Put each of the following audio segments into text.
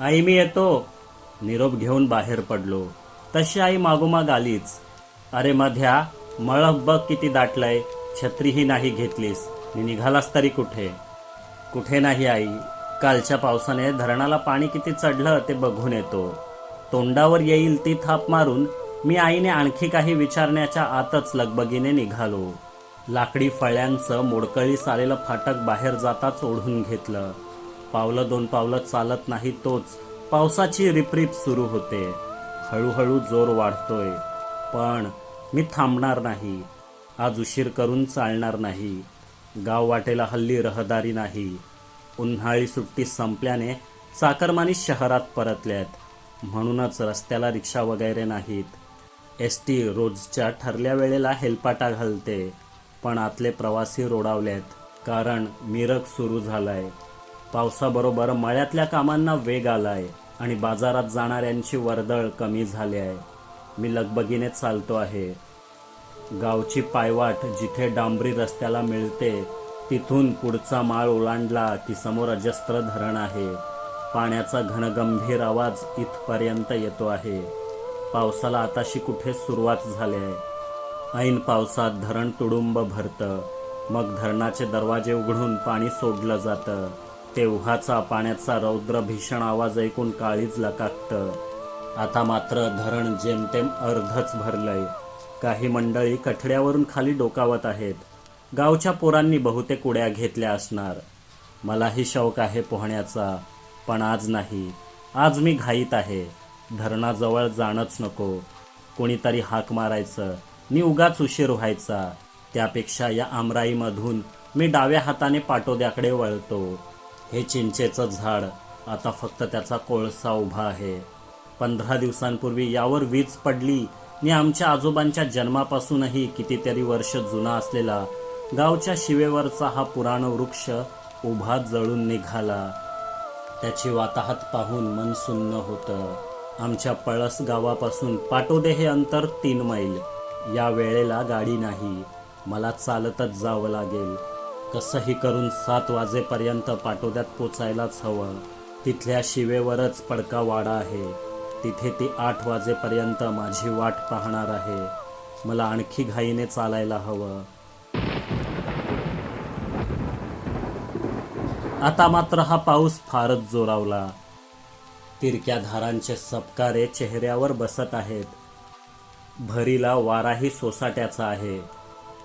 आई मी येतो. निरोप घेऊन बाहेर पडलो. तशी आई मागोमाग आलीच. अरे मध्या मळब बघ किती दाटलंय. छत्रीही नाही घेतलीस. मी निघालास तरी कुठे? कुठे नाही आई? कालच्या पावसाने धरणाला पाणी किती चढलं ते बघून येतो. तोंडावर येईल ती थाप मारून मी आईने आणखी काही विचारण्याच्या आतच लगबगीने निघालो. लाकडी फळ्यांचं मोडकळीस आलेलं फाटक बाहेर जाताच ओढून घेतलं. पावलं दोन पावलं चालत नाही तोच. पावसाची रिपरिप सुरू होते. हळूहळू जोर वाढतोय. पण मी थांबणार नाही. आज उशीर करून चालणार नाही. गाव वाटेला हल्ली रहदारी नाही. उन्हाळी सुट्टी संपल्याने चाकरमानी शहरात परतल्यात. म्हणूनच रस्त्याला रिक्षा वगैरे नाहीत. एस टी रोजच्या ठरल्या वेळेला हेलपाटा घालते. पण आतले प्रवासी रोडावलेत. कारण मिरग सुरू झालाय. पावसाबरोबर मळ्यातल्या कामांना वेग आलाय आणि बाजारात जाणाऱ्यांची वर्दळ कमी झाली आहे. मी लगबगीने चालतो आहे. गावची पायवाट जिथे डांबरी रस्त्याला मिळते तिथून पुढचा माळ ओलांडला की समोर अजस्त्र धरण आहे. पाण्याचा घनगंभीर आवाज इथपर्यंत येतो आहे. पावसाला आताशी कुठे सुरुवात झाली आहे? ऐन पावसात धरण तुडुंब भरतं. मग धरणाचे दरवाजे उघडून पाणी सोडलं जातं. तेव्हाचा पाण्याचा रौद्र भीषण आवाज ऐकून काळीज लकाकतं. आता मात्र धरण जेमतेम अर्धच भरलंय. काही मंडळी कठड्यावरून खाली डोकावत आहेत. गावच्या पोरांनी बहुतेक उड्या घेतल्या असणार. मलाही शौक आहे पोहण्याचा पण आज नाही. आज मी घाईत आहे. धरणाजवळ जाणंच नको. कोणीतरी हाक मारायचं. मी उगाच उशीर व्हायचा. त्यापेक्षा या आमराईमधून मी डाव्या हाताने पाटोद्याकडे वळतो. हे चिंचेचं झाड. आता फक्त त्याचा कोळसा उभा आहे. पंधरा दिवसांपूर्वी यावर वीज पडली. आणि आमच्या आजोबांच्या जन्मापासूनही कितीतरी वर्ष जुना असलेला गावच्या शिवेवरचा हा पुराण वृक्ष उभा जळून निघाला. त्याची वाताहत पाहून मन सुन्न होतं. आमच्या पळस गावापासून पाटोदे हे अंतर तीन मैल. या वेळेला गाडी नाही. मला चालतच जावं लागेल. कसंही करून सात वाजेपर्यंत पाटोद्यात पोचायलाच हवं. तिथल्या शिवेवरच पडका वाडा आहे. तिथे ती आठ वाजेपर्यंत माझी वाट पाहणार आहे. मला आणखी घाईने चालायला हवं. आता मात्र हा पाऊस फारच जोरावला. तिरक्या धारांचे सपकारे चेहऱ्यावर बसत आहेत. भरीला वाराही सोसाट्याचा आहे.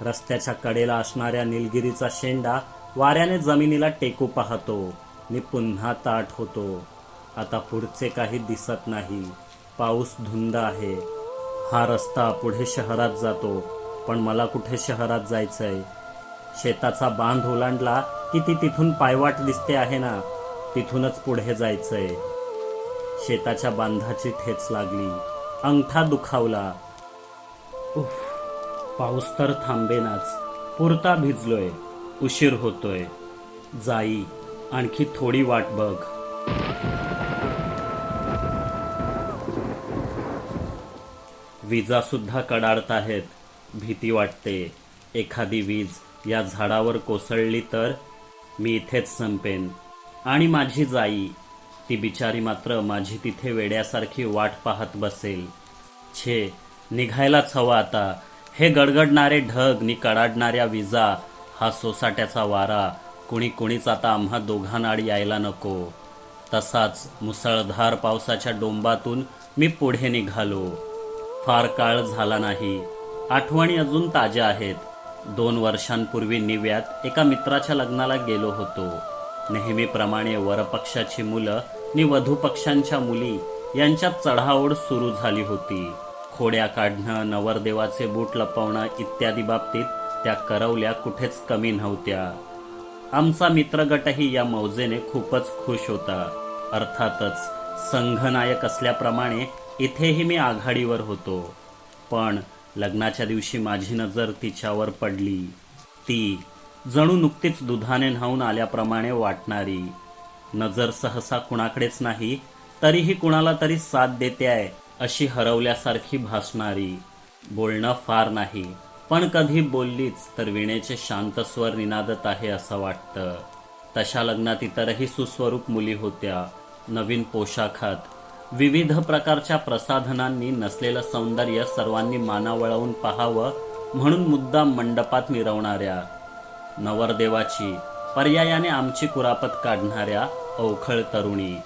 रस्त्याच्या कडेला असणाऱ्या निलगिरीचा शेंडा वाऱ्याने जमिनीला टेकू पाहतो. मी पुन्हा ताट होतो. आता पुढचे काही दिसत नाही. पाऊस धुंद आहे. हा रस्ता पुढे शहरात जातो. पण मला कुठे शहरात जायचंय? शेताचा बांध ओलांडला की ती तिथून पायवाट दिसते आहे ना? तिथूनच पुढे जायचंय. शेताच्या बांधाची ठेच लागली. अंगठा दुखावला. उफ, पाऊस तर थांबेनाच. पुरता भिजलोय उशीर होतोय. जाई आणखी थोडी वाट बघ. विजासुद्धा कडाडत आहेत भीती वाटते. एखादी वीज या झाडावर कोसळली तर मी इथेच संपेन. आणि माझी जाई ती बिचारी मात्र माझी तिथे वेड्यासारखी वाट पाहत बसेल. छे निघायलाच हवा आता. हे गडगडणारे ढग नि कडाडणाऱ्या विजा हा सोसाट्याचा वारा कुणी कुणीच आता आम्हा दोघांनाड यायला नको. तसाच मुसळधार पावसाच्या डोंबातून मी पुढे निघालो. फार काळ झाला नाही. आठवणी अजून ताज्या आहेत. दोन वर्षांपूर्वी निव्यात एका मित्राच्या लग्नाला गेलो होतो. नेहमीप्रमाणे वरपक्षाची मुलं नि वधूपक्षांच्या मुली यांच्यात चढाओढ सुरू झाली होती. खोड्या काढणं नवरदेवाचे बूट लपवणं इत्यादी बाबतीत त्या करवल्या कुठेच कमी नव्हत्या. आमचा मित्रगटही या मौजेने खूपच खुश होता. अर्थातच संघनायक असल्याप्रमाणे इथेही मी आघाडीवर होतो. पण लग्नाच्या दिवशी माझी नजर तिच्यावर पडली. ती जणू नुकतीच दुधाने न्हावून आल्याप्रमाणे वाटणारी. नजर सहसा कुणाकडेच नाही तरीही कुणाला तरी साथ देते आहे अशी हरवल्यासारखी भासणारी बोलणं फार नाही. पण कधी बोललीच तर विणेचे शांत स्वर निनादत आहे असं वाटतं. तशा लग्नात इतरही सुस्वरूप मुली होत्या. नवीन पोशाखात विविध प्रकारच्या प्रसाधनांनी नसलेलं सौंदर्य सर्वांनी मानावळवून पाहावं म्हणून मुद्दाम मंडपात मिरवणाऱ्या नवरदेवाची पर्यायाने आमची कुरापत काढणाऱ्या अवखळ तरुणी.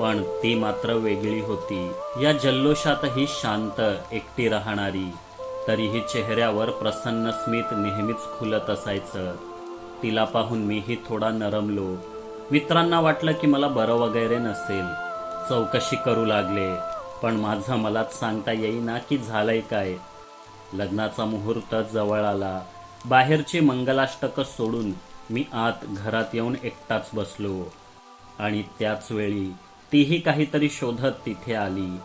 पण ती मात्र वेगळी होती. या जल्लोषातही शांत एकटी राहणारी. तरीही चेहऱ्यावर प्रसन्न स्मित नेहमीच खुलत असायचं. तिला पाहून मीही थोडा नरमलो. मित्रांना वाटलं की मला बरं वगैरे नसेल. चौकशी करू लागले. पण माझं मलाच सांगता येईना की झालंय काय. लग्नाचा मुहूर्त जवळ आला. बाहेरची मंगलाष्टक सोडून मी आत घरात येऊन एकटाच बसलो. आणि त्याच वेळी तीही काहीतरी शोधत तिथे आली.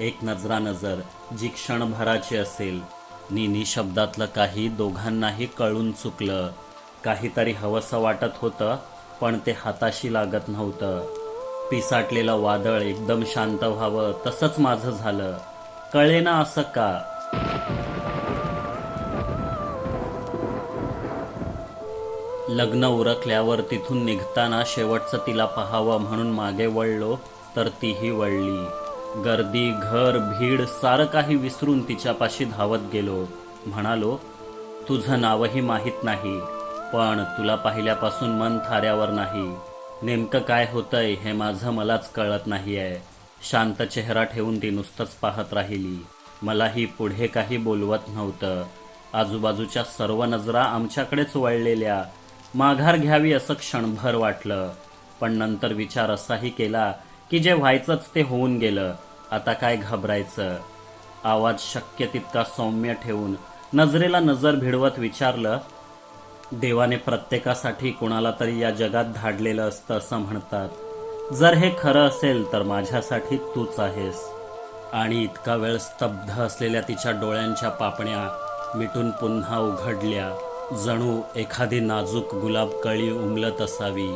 एक नजरा नजर जी क्षणभराची असेल. निनी शब्दातलं काही दोघांनाही कळून चुकलं. काहीतरी हवंसं वाटत होतं पण ते हाताशी लागत नव्हतं. पिसाटलेलं वादळ एकदम शांत व्हावं तसंच माझं झालं. कळेना असं का? लग्न उरकल्यावर तिथून निघताना शेवटचं तिला पाहावं म्हणून मागे वळलो तर तीही वळली. गर्दी घर भीड सारं काही विसरून तिच्यापाशी धावत गेलो. म्हणालो तुझं नावही माहीत नाही पण तुला पाहिल्यापासून मन थाऱ्यावर नाही. नेमकं काय होतंय हे माझं मलाच कळत नाही आहे शांत चेहरा ठेवून ती नुसतंच पाहत राहिली. मलाही पुढे काही बोलवत नव्हतं. आजूबाजूच्या सर्व नजरा आमच्याकडेच वळलेल्या. माघार घ्यावी असं क्षणभर वाटलं. पण नंतर विचार असाही केला की जे व्हायचंच ते होऊन गेलं. आता काय घाबरायचं? आवाज शक्य तितका सौम्य ठेवून नजरेला नजर भिडवत विचारलं देवाने प्रत्येकासाठी कुणाला तरी या जगात धाडलेलं असतं असं म्हणतात. जर हे खरं असेल तर माझ्यासाठी तूच आहेस. आणि इतका वेळ स्तब्ध असलेल्या तिच्या डोळ्यांच्या पापण्या मिटून पुन्हा उघडल्या. जणू एखादी नाजूक गुलाब कळी उमलत असावी.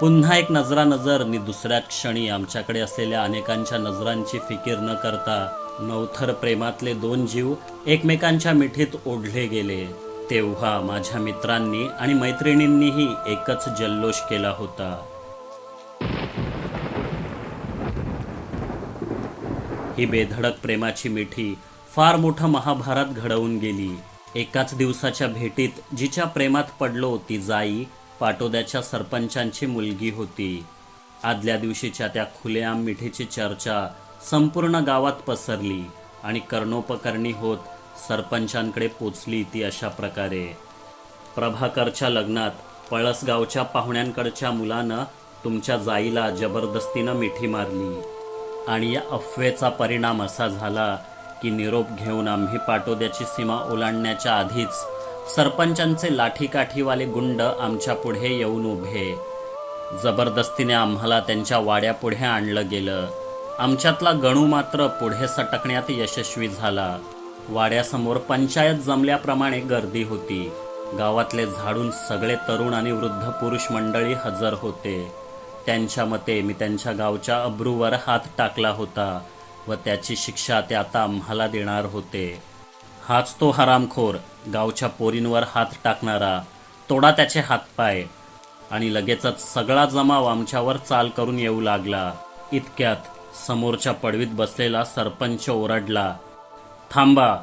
पुन्हा एक नजरा नजर नि दुसऱ्या क्षणी आमच्याकडे असलेल्या अनेकांच्या नजरांची फिकीर न करता नवथर प्रेमातले दोन जीव एकमेकांच्या मिठीत ओढले गेले. तेव्हा माझ्या मित्रांनी आणि मैत्रिणींनीही एकच जल्लोष केला होता. ही बेधडक प्रेमाची मिठी फार मोठं महाभारत घडवून गेली. एकाच दिवसाच्या भेटीत जिच्या प्रेमात पडलो ती जाई पाटोद्याच्या सरपंचांची मुलगी होती. आदल्या दिवशीच्या त्या खुलेआम मिठीची चर्चा संपूर्ण गावात पसरली आणि कर्णोपकर्णी होत सरपंचांकडे पोचली ती अशा प्रकारे. प्रभाकरच्या लग्नात पळसगावच्या पाहुण्यांकडच्या मुलानं तुमच्या जाईला जबरदस्तीनं मिठी मारली. आणि या अफवेचा परिणाम असा झाला की निरोप घेऊन आम्ही पाटोद्याची सीमा ओलांडण्याच्या आधीच सरपंचांचे लाठीकाठीवाले गुंड आमच्या पुढे येऊन उभे. जबरदस्तीने आम्हाला त्यांच्या वाड्यापुढे आणलं गेलं. आमच्यातला गणू मात्र पुढे सटकण्यात यशस्वी झाला. वाड्यासमोर पंचायत जमल्याप्रमाणे गर्दी होती. गावातले झाडून सगळे तरुण आणि वृद्ध पुरुष मंडळी हजर होते. त्यांच्या मते मी त्यांच्या गावच्या अब्रूवर हात टाकला होता. व त्याची शिक्षा ते आता आम्हाला देणार होते. हाच तो हरामखोर गावच्या पोरींवर हात टाकणारा तोडा त्याचे हातपाय आणि लगेचच सगळा जमाव आमच्यावर चाल करून येऊ लागला. इतक्यात समोरच्या पडवीत बसलेला सरपंच ओरडला थांबा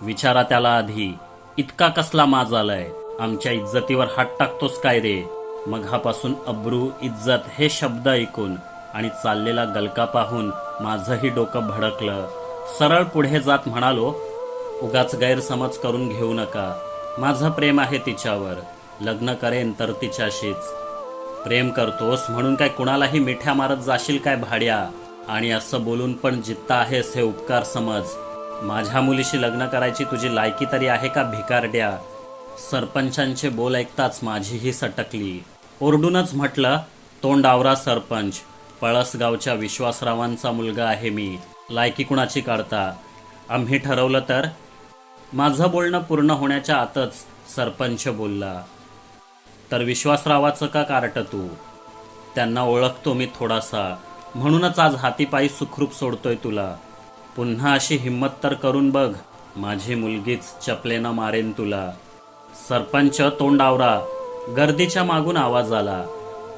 विचारा त्याला आधी. इतका कसला माज आलाय? आमच्या इज्जतीवर हात टाकतोस काय रे? मघापासून अब्रू इज्जत हे शब्द ऐकून आणि चाललेला गलका पाहून माझंही डोकं भडकलं. सरळ पुढे जात म्हणालो उगाच गैरसमज करून घेऊ नका. माझं प्रेम आहे तिच्यावर. लग्न करेन तर तिच्याशीच. प्रेम करतोस म्हणून काय कुणालाही मिठ्या मारत जाशील काय भाड्या? आणि असं बोलून पण जित्ता आहेस हे उपकार समज. माझ्या मुलीशी लग्न करायची तुझी लायकी तरी आहे का भिकारड्या? सरपंचांचे बोल ऐकताच माझीही सटकली. ओरडूनच म्हटलं तोंडावरा सरपंच. पळसगावच्या विश्वासरावांचा मुलगा आहे मी. लायकी कुणाची काढता? आम्ही ठरवलं तर? माझं बोलणं पूर्ण होण्याच्या आतच सरपंच बोलला. तर विश्वासरावाचं का कारट तू? त्यांना ओळखतो मी थोडासा. म्हणूनच आज हातीपायी सुखरूप सोडतोय तुला. पुन्हा अशी हिंमत तर करून बघ. माझी मुलगीच चपलेनं मारेन तुला. सरपंच तोंडावरा गर्दीच्या मागून आवाज आला.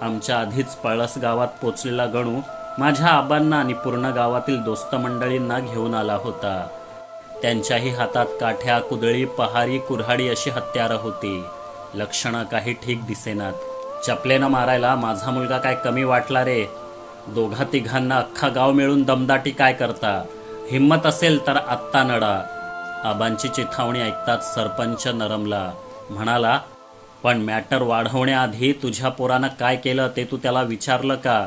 आमच्या आधीच पळस गावात पोचलेला गणू माझ्या आबांना आणि पूर्ण गावातील दोस्त मंडळींना घेऊन आला होता. त्यांच्याही हातात काठ्या कुदळी पहारी कुऱ्हाडी अशी हत्यारं होती. लक्षणं काही ठीक दिसेनात. चपलेनं मारायला माझा मुलगा काय कमी वाटला रे? दोघा तिघांना अख्खा गाव मिळून दमदाटी काय करता? हिम्मत असेल तर आत्ता नडा. आबांची चिथावणी ऐकताच सरपंच नरमला. म्हणाला पण मॅटर वाढवण्याआधी तुझ्या पोरानं काय केलं ते तू त्याला विचारलं का?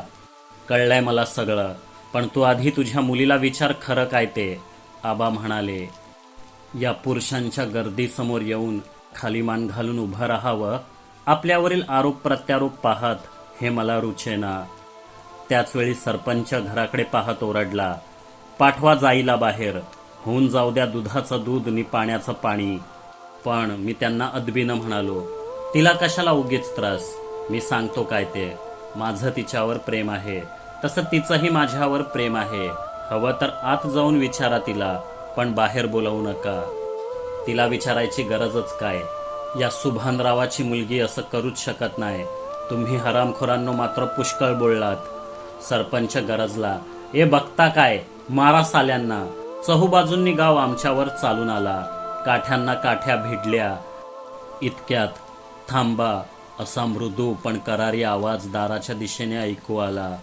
कळलंय मला सगळं. पण तू आधी तुझ्या मुलीला विचार खरं काय ते? आबा म्हणाले या पुरुषांच्या गर्दीसमोर येऊन खाली मान घालून उभं राहावं. आपल्यावरील आरोप प्रत्यारोप पाहत हे मला रुचेना त्याचवेळी सरपंच घराकडे पाहत ओरडला पाठवा जाईला बाहेर. होऊन जाऊ द्या दुधाचं दूध आणि पाण्याचं पाणी. पण मी त्यांना अदबीनं म्हणालो तिला कशाला उगीच त्रास? मी सांगतो काय ते? माझं तिच्यावर प्रेम आहे. तसं तिचंही माझ्यावर प्रेम आहे. हवं तर आत जाऊन विचारा तिला पण बाहेर बोलावू नका. तिला विचारायची गरजच काय? या सुभानरावाची मुलगी असं करूच शकत नाही. तुम्ही हरामखोरांनो मात्र पुष्कळ बोललात. सरपंच गरजला ए बघता काय? मारा साल्यांना. चहूबाजूंनी गाव आमच्यावर चालून आला. काठ्यांना काठ्या भिडल्या. इतक्यात थांबा असा मृदू पण करारी आवाज दाराच्या दिशेने ऐकू आला.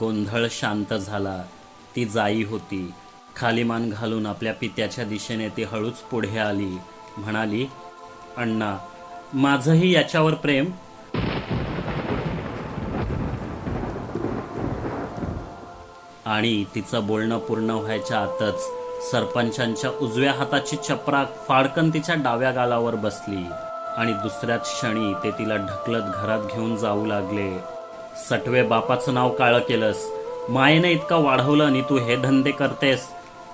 गोंधळ शांत झाला. ती जाई होती. खाली मान घालून आपल्या पित्याच्या दिशेने ती हळूच पुढे आली. म्हणाली अण्णा माझंही याच्यावर प्रेम? आणि तिचं बोलणं पूर्ण व्हायच्या आतच सरपंचांच्या उजव्या हाताची चपरा फाडकन तिच्या डाव्या गालावर बसली. आणि दुसऱ्याच क्षणी ते तिला ढकलत घरात घेऊन जाऊ लागले. सटवे बापाचं नाव काळं केलंस. मायेने इतकं वाढवलं आणि तू हे धंदे करतेस.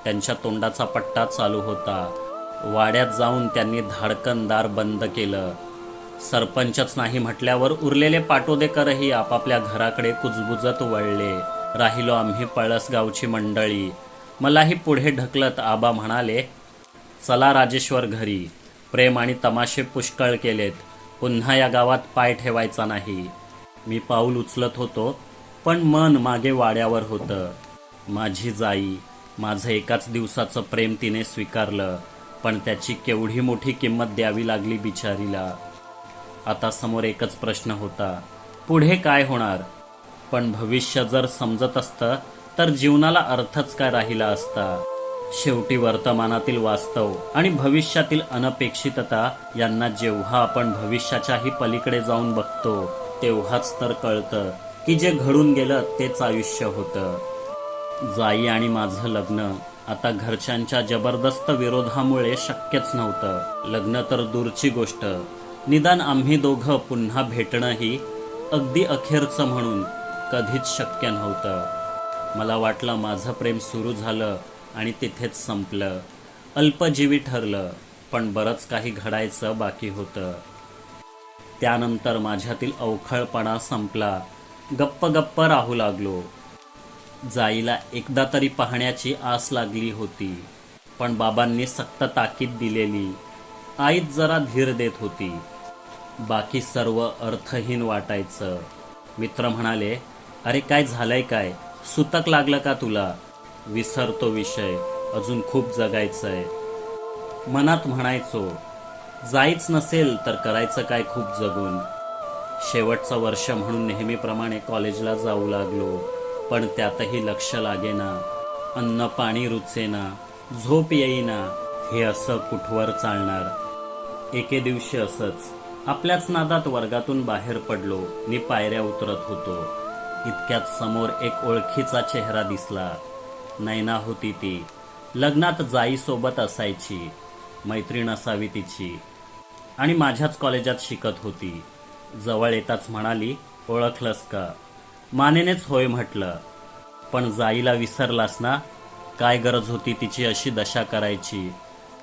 त्यांच्या तोंडाचा पट्टा चालू होता. वाड्यात जाऊन त्यांनी धाडकन दार बंद केलं. सरपंचच नाही म्हटल्यावर उरलेले पाटोदेकरही आपापल्या घराकडे कुजबुजत वळले. राहिलो आम्ही पळसगावची मंडळी. मलाही पुढे ढकलत आबा म्हणाले चला राजेश्वर घरी. प्रेम आणि तमाशे पुष्कळ केलेत. पुन्हा या गावात पाय ठेवायचा नाही. मी पाऊल उचलत होतो पण मन मागे वाड्यावर होतं. माझी जाई माझं एकाच दिवसाचं प्रेम तिने स्वीकारलं पण त्याची केवढी मोठी किंमत द्यावी लागली बिचारीला. आता समोर एकच प्रश्न होता पुढे काय होणार? पण भविष्य जर समजत असतं तर जीवनाला अर्थच काय राहिला असता? शेवटी वर्तमानातील वास्तव आणि भविष्यातील अनपेक्षितता यांना जेव्हा आपण भविष्याच्याही पलीकडे जाऊन बघतो तेव्हाच तर कळतं की जे घडून गेलं तेच आयुष्य होतं. जाई आणि माझं लग्न आता घरच्यांच्या जबरदस्त विरोधामुळे शक्यच नव्हतं. लग्न तर दूरची गोष्ट. निदान आम्ही दोघं पुन्हा भेटणंही अगदी अखेरचं म्हणून कधीच शक्य नव्हतं. मला वाटलं माझं प्रेम सुरू झालं आणि तिथेच संपलं. अल्पजीवी ठरलं पण बरंच काही घडायचं बाकी होतं. त्यानंतर माझ्यातील अवखळपणा संपला. गप्प गप्प राहू लागलो. जाईला एकदा तरी पाहण्याची आस लागली होती पण बाबांनी सक्त ताकीद दिलेली. आईच जरा धीर देत होती. बाकी सर्व अर्थहीन वाटायचं. मित्र म्हणाले अरे काय झालंय काय? सुतक लागलं का तुला? विसरतो विषय. अजून खूप जगायचंय. मनात म्हणायचो जायच नसेल तर करायचं काय खूप जगून. शेवटचं वर्ष म्हणून नेहमीप्रमाणे कॉलेजला जाऊ लागलो पण त्यातही लक्ष लागेना. अन्न पाणी रुचेना झोप येईना हे असं कुठवर चालणार? एके दिवशी असंच आपल्याच नादात वर्गातून बाहेर पडलो मी पायऱ्या उतरत होतो. इतक्यात समोर एक ओळखीचा चेहरा दिसला. नैना होती ती. लग्नात जाई सोबत असायची मैत्रीण असावी तिची. आणि माझ्याच कॉलेजात शिकत होती. जवळ येताच म्हणाली ओळखलंस का? मानेनेच होय म्हटलं. पण जाईला विसरलास ना? काय गरज होती तिची अशी दशा करायची?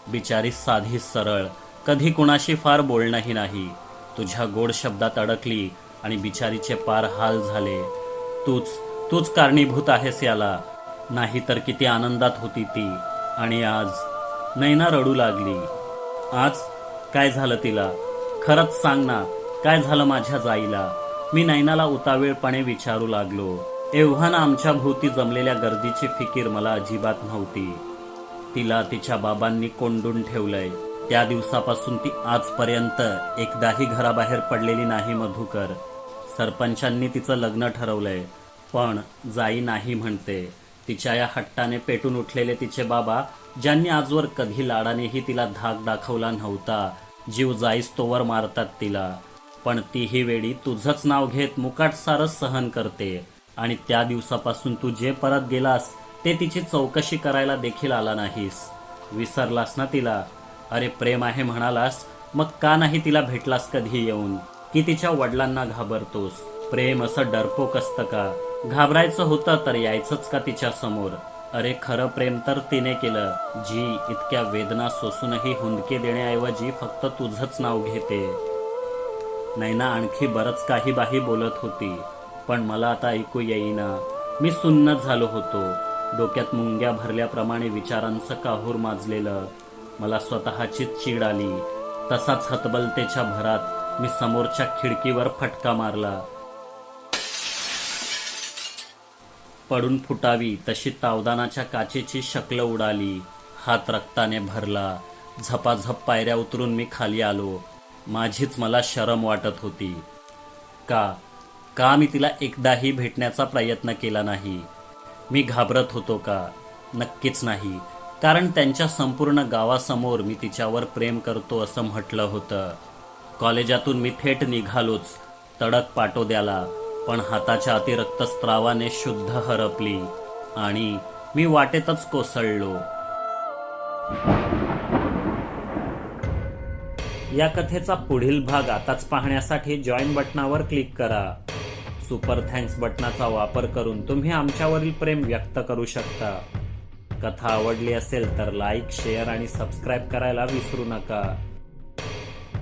बिचारी साधी सरळ कधी कुणाशी फार बोलणंही नाही. तुझ्या गोड शब्दात अडकली आणि बिचारीचे पार हाल झाले. तूच तूच कारणीभूत आहेस याला. नाही तर किती आनंदात होती ती. आणि आज नैना रडू लागली. आज काय झालं तिला? खरंच सांग ना काय झालं माझ्या जाईला? मी नैनाला उतावीळपणे विचारू लागलो. एव्हाना आमच्या भोवती जमलेल्या गर्दीची फिकीर मला अजिबात नव्हती. तिला तिच्या बाबांनी कोंडून ठेवलंय. त्या दिवसापासून ती आजपर्यंत एकदाही घराबाहेर पडलेली नाही मधुकर. सरपंचांनी तिचं लग्न ठरवलंय. पण जाई नाही म्हणते. तिच्या या हट्टाने पेटून उठलेले तिचे बाबा ज्यांनी आजवर कधी लाडानेही तिला धाक दाखवला नव्हता जीव जाईस तोवर मारतात तिला. पण तीही वेळी तुझंच नाव घेत मुकाटसारच सहन करते आणि त्या दिवसापासून तू जे परत गेलास ते तिची चौकशी करायला देखील आला नाहीस. विसरलास ना तिला? अरे प्रेम आहे म्हणालास मग का नाही तिला भेटलास कधी येऊन? की तिच्या वडिलांना घाबरतोस? प्रेम असं डरपोक असतं का? घाबरायचं होतं तर यायचंच का तिच्या समोर? अरे खरं प्रेम तर तिने केलं. जी इतक्या वेदना सोसूनही हुंदके देण्याऐवजी फक्त तुझंच नाव घेते. नैना आणखी बरंच काही बाही बोलत होती पण मला आता ऐकू येईना. मी सुन्न झालो होतो. डोक्यात मुंग्या भरल्याप्रमाणे विचारांचं काहूर माजलेलं. मला स्वतःचीच चीड आली. तसाच हतबलतेच्या भरात मी समोरच्या खिडकीवर फटका मारला. पडून फुटावी तशी तावदानाच्या काचेची शकल उडाली. हात रक्ताने भरला. झपाझप पायऱ्या उतरून मी खाली आलो. माझीच मला शरम वाटत होती. का? का मी तिला एकदाही भेटण्याचा प्रयत्न केला नाही? मी घाबरत होतो का? नक्कीच नाही. कारण त्यांच्या संपूर्ण गावासमोर मी तिच्यावर प्रेम करतो असं म्हटलं होतं. कॉलेजातून मी थेट निघालोच. तडक पाटोद्याला. पण हाताच्या अतिरक्तस्त्रावाने शुद्ध हरपली आणि मी वाटेतच कोसळलो. या कथेचा पुढील भाग आताच पाहण्यासाठी जॉईन बटनावर क्लिक करा. सुपर थँक्स बटनाचा वापर करून तुम्ही आमच्यावरील प्रेम व्यक्त करू शकता. कथा आवडली असेल तर लाईक शेअर आणि सबस्क्राईब करायला विसरू नका.